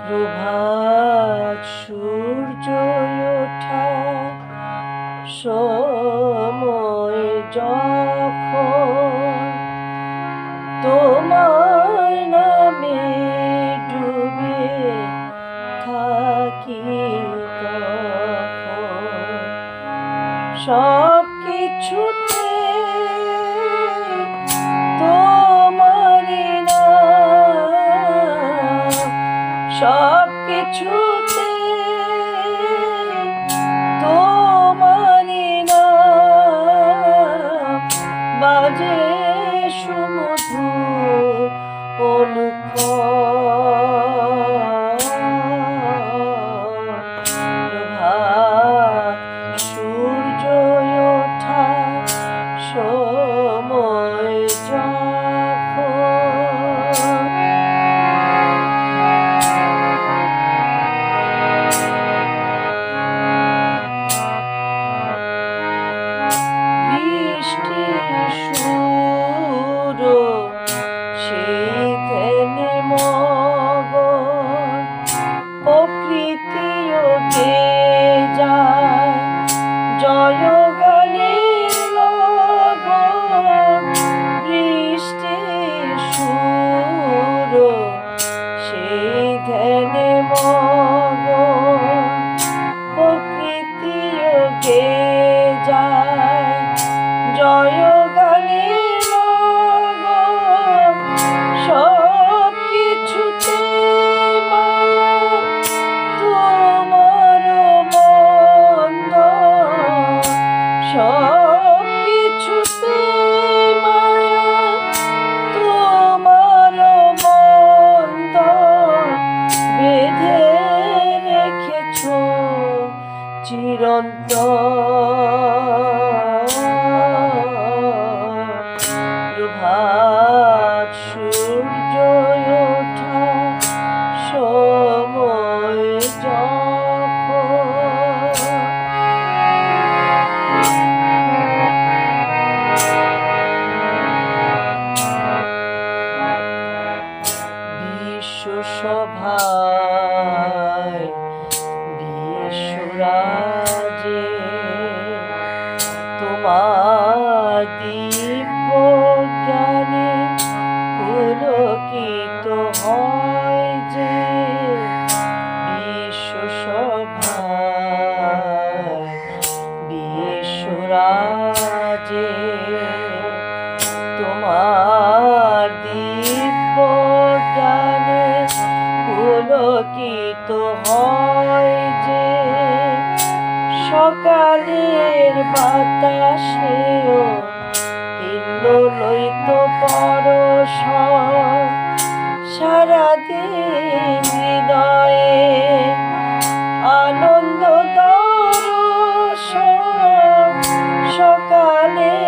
প্রভাত সূর্য ওঠা সময় যখন তোমার নামে ডুবে থাকি সব কিছুতে সব কিছুতে তোমারি না বাজে চিরন্তর প্রভাত সূর্য বিশ্বরা বাজে তোমার দীপ জানে পুলকিত হয় যে সকালের বাতাসে হিন্দু লইত পরশ সারাদিন काले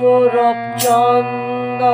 সৌরভ চন্দ্র।